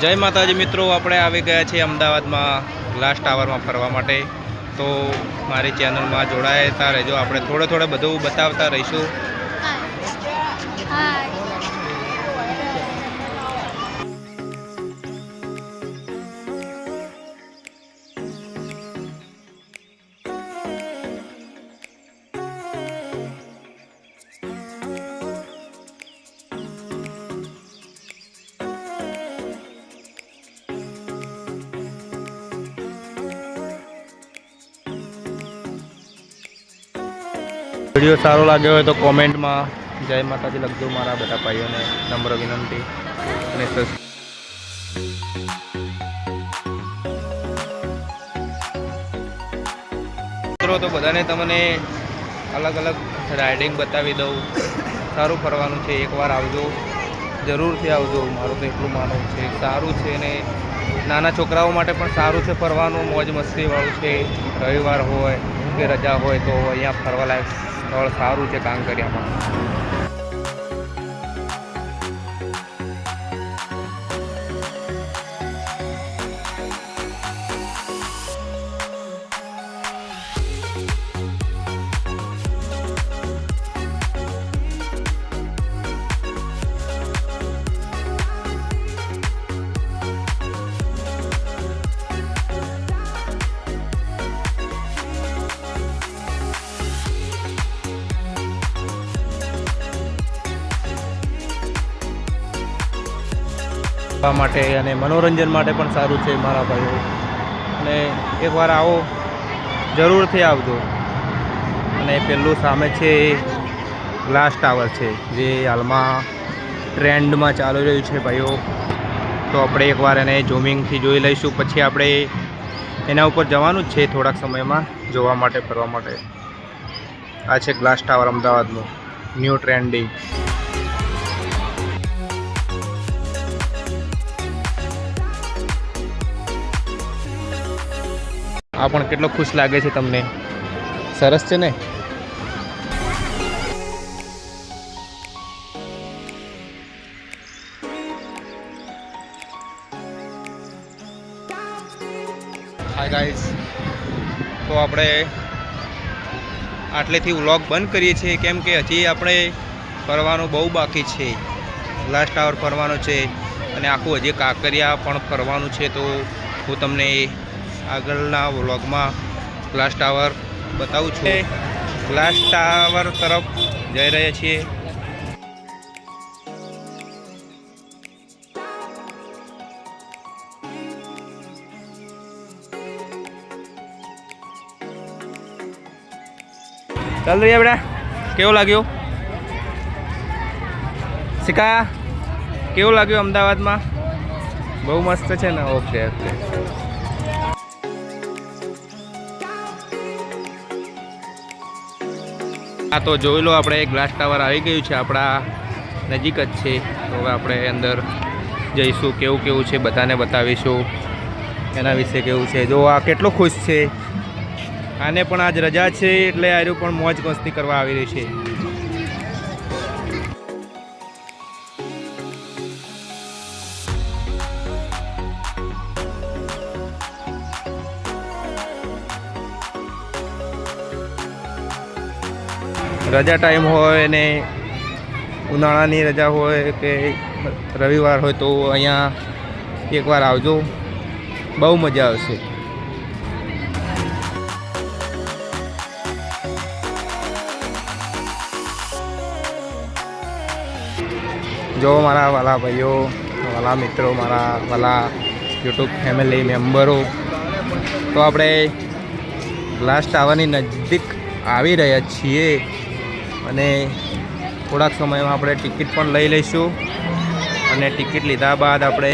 જય માતાજી મિત્રો, આપણે આવી ગયા છીએ અમદાવાદમાં ગ્લાસ ટાવરમાં ફરવા માટે. તો મારી ચેનલમાં જોડાયેતા રહેજો. આપણે થોડે થોડે બધું બતાવતા રહીશું. વીડિયો સારો લાગ્યો હોય તો કોમેન્ટમાં જય માતાજી લખજો મારા બધા ભાઈઓને નમ્ર વિનંતી. અને સસ મિત્રો, તો બધાને તમને અલગ અલગ રાઇડિંગ બતાવી દઉં. સારું ફરવાનું છે, એકવાર આવજો. જરૂરથી આવજો. મારું તો એટલું માનવું છે. સારું છે ને નાના છોકરાઓ માટે પણ સારું છે ફરવાનું. મોજ મસ્તીવાળું છે. રવિવાર હોય કે રજા હોય તો અહીંયા ફરવાલાયક સ્થળ સારું છે કાંકરિયામાં. ફરવા માટે અને મનોરંજન માટે પણ સારું છે મારા ભાઈઓ. અને એકવાર આવો, જરૂરથી આવજો. અને પેલું સામે છે ગ્લાસ ટાવર છે, જે હાલમાં ટ્રેન્ડમાં ચાલી રહ્યું છે ભાઈઓ. તો આપણે એકવાર એને ઝૂમિંગથી જોઈ લઈશું. પછી આપણે એના ઉપર જવાનું જ છે થોડાક સમયમાં, જોવા માટે, ફરવા માટે. આ છે ગ્લાસ ટાવર અમદાવાદનું, ન્યૂ ટ્રેન્ડિંગ. આ પણ કેટલો ખુશ લાગે છે તમને? સરસ છે ને? હાય ગાઈસ તો આપણે આટલેથી વ્લોગ બંધ કરીએ છીએ. કેમ કે હજી આપણે ફરવાનું બહુ બાકી છે. ગ્લાસ ટાવર ફરવાનો છે. અને આખું હજી કાંકરિયા પણ ફરવાનું છે. તો હું તમને આગળના વ્લોગમાં ગ્લાસ ટાવર બતાવું છું. ગ્લાસ ટાવર તરફ જઈ રહ્યા છીએ. ચાલ રહ્યા બેટા કેવો લાગ્યો? શીખા કેવું લાગ્યું અમદાવાદમાં? બહુ મસ્ત છે ને? Okay okay. આ તો જોઈ લો, આપણે ગ્લાસ ટાવર આવી ગયું છે, આપણા નજીક જ છે. તો હવે આપણે અંદર જઈશું, કેવું કેવું છે, બધાને બતાવીશું. એના વિશે કેવું છે? જો આ કેટલો ખુશ છે. આને પણ આજ રજા છે, એટલે આર્યું પણ મોજ મસ્તી કરવા આવી રહી છે. રજા ટાઈમ હોય ને ઉનાળાની રજા હોય કે રવિવાર હોય તો અહીંયા એકવાર આવજો. બહુ મજા આવશે. જો મારા વાલા ભાઈઓ, વાલા મિત્રો, મારા વાલા યુટ્યુબ ફેમિલી મેમ્બરો તો આપણે લાસ્ટ આવવાની નજીક આવી રહ્યા છીએ. અને થોડાક સમયમાં આપણે ટિકિટ પણ લઈ લઈશું અને ટિકિટ લીધા બાદ આપણે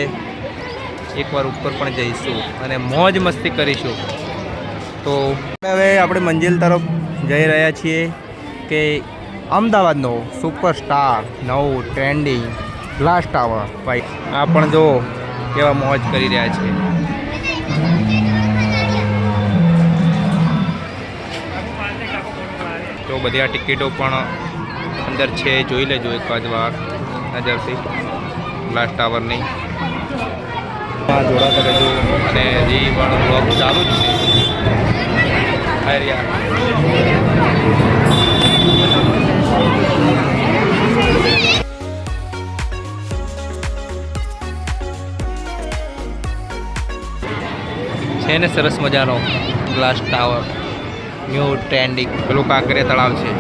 એકવાર ઉપર પણ જઈશું અને મોજ મસ્તી કરીશું. તો હવે આપણે મંજિલ તરફ જઈ રહ્યા છીએ કે અમદાવાદનો સુપરસ્ટાર, નવું ટ્રેન્ડિંગ ગ્લાસ ટાવર ભાઈ આ પણ જો કેવા મોજ કરી રહ્યા છે. તો બધી આ ટિકિટો પણ અંદર છે, જોઈ લેજો એક જ વાર, નજરથી. ગ્લાસ ટાવરની જોડાતા રહેજો. અને હજી પણ બ્લોગ ચાલુ જ છે. છે ને સરસ મજાનો ગ્લાસ ટાવર ન્યૂ ટ્રેન્ડિંગ પેલું કાંકરે તળાવ છે.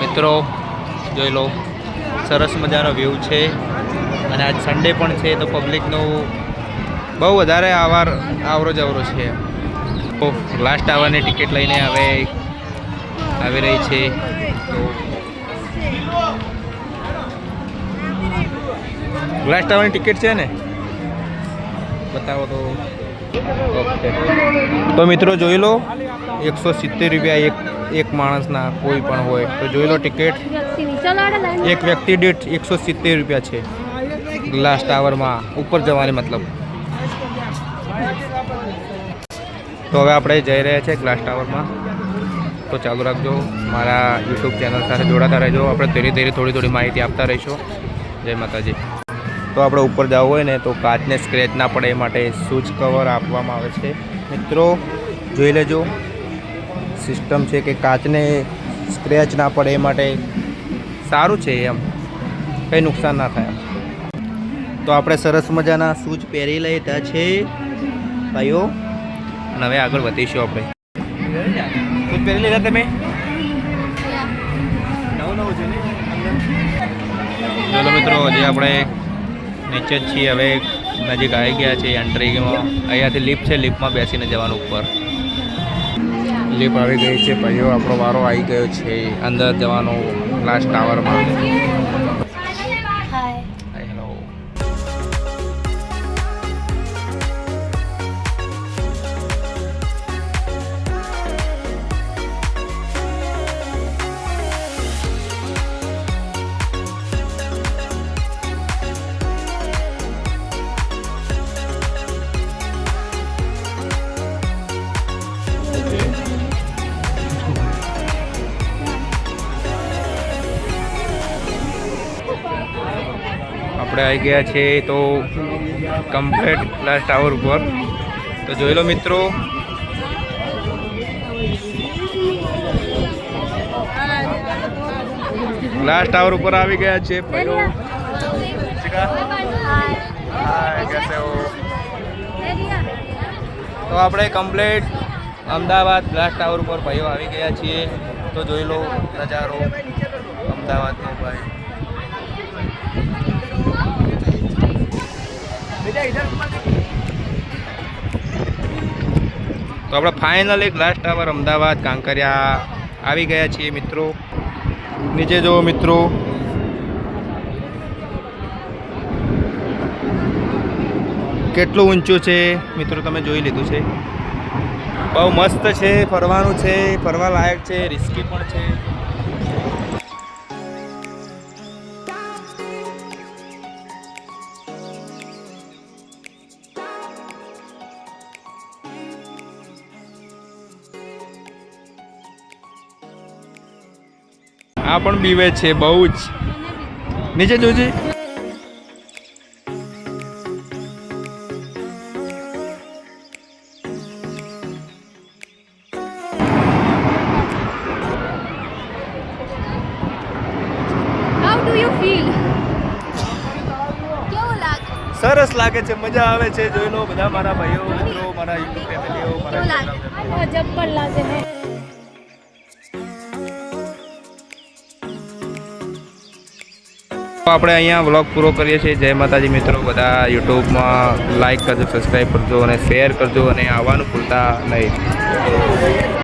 મિત્રો, જોઈ લો, સરસ મજાનો વ્યૂ છે. અને આજ સન્ડે પણ છે તો પબ્લિકનું બહુ વધારે આવાર આવરો જવરો છે લાસ્ટ ટાવરની ટિકિટ લઈને હવે આવી રહી છે. તો ગ્લાસ ટાવરની ટિકિટ છે ને? બતાવો તો. ઓકે તો મિત્રો જોઈ લો, એકસો સિત્તેર રૂપિયા એક એક માણસના કોઈ પણ હોય. તો જોઈ લો ટિકિટ એક વ્યક્તિ દીઠ એકસો સિત્તેર રૂપિયા છે ગ્લાસ ટાવરમાં ઉપર જવાની મતલબ. તો હવે આપણે જઈ રહ્યા છીએ ગ્લાસ ટાવરમાં તો ચાલુ રાખજો. મારા યુટ્યુબ ચેનલ સાથે જોડાતા રહેજો. આપણે ધીરે ધીરે થોડી થોડી માહિતી આપતા રહીશું. જય માતાજી. તો આપણે ઉપર જવું હોય ને તો કાચને સ્ક્રેચ ના પડે એ માટે સૂચ કવર આપવામાં આવે છે. મિત્રો, જોઈ લેજો. સિસ્ટમ છે કે કાચને સ્ક્રેચ ના પડે એ માટે સારું છે એમ. કંઈ નુકસાન ના થાય. તો આપણે સરસ મજાના શૂઝ પહેરી લઈએ છે, ભાઈઓ. અને હવે આગળ વધીશું આપણે. શૂઝ પહેરી લીધા તમે? નવું નવું છે ચલો મિત્રો, હજી આપણે નીચે જ છીએ, હવે નજીક આવી ગયા છે એન્ટ્રીમાં અહીંયાથી લિફ્ટ છે લિફ્ટમાં બેસીને જવાનું ઉપર. લિફ્ટ આવી ગઈ છે ભાઈઓ આપણો વારો આવી ગયો છે, અંદર જવાનો લાસ્ટ ટાવરમાં આપણે આવી ગયા છે તો કમ્પ્લેટ ગ્લાસ ટાવર ઉપર તો જોઈ લો મિત્રો. ગ્લાસ ટાવર ઉપર આવી ગયા છે હો? તો આપણે કમ્પ્લેટ અમદાવાદ ગ્લાસ ટાવર ઉપર ભાઈઓ આવી ગયા છીએ. તો જોઈ લો નજારો અમદાવાદનો ભાઈ. તો આપણે ફાઇનલ એક લાસ્ટ ટાવર અમદાવાદ, કાંકરિયા આવી ગયા છીએ મિત્રો. નીચે જુઓ મિત્રો. કેટલું ઊંચું છે? મિત્રો, તમે જોઈ લીધું છે. બહુ મસ્ત છે, ફરવાનું છે, ફરવા લાયક છે રિસ્કી પણ છે. આ પણ બીવે છે બહુ જ. નીચે જોજે. સરસ લાગે છે મજા આવે છે જોઈ લો બધા મારા ભાઈઓ મિત્રો મારા યુટ્યુબ ફેમિલીઓ મારા પણ લાગે હે. આપણે અહીંયા વ્લોગ પૂરો કરીએ છીએ. જય માતાજી મિત્રો, બધા યુટ્યુબમાં લાઇક કરજો સબસ્ક્રાઈબ કરજો અને શેર કરજો અને આવવાનું ભૂલતા નહીં.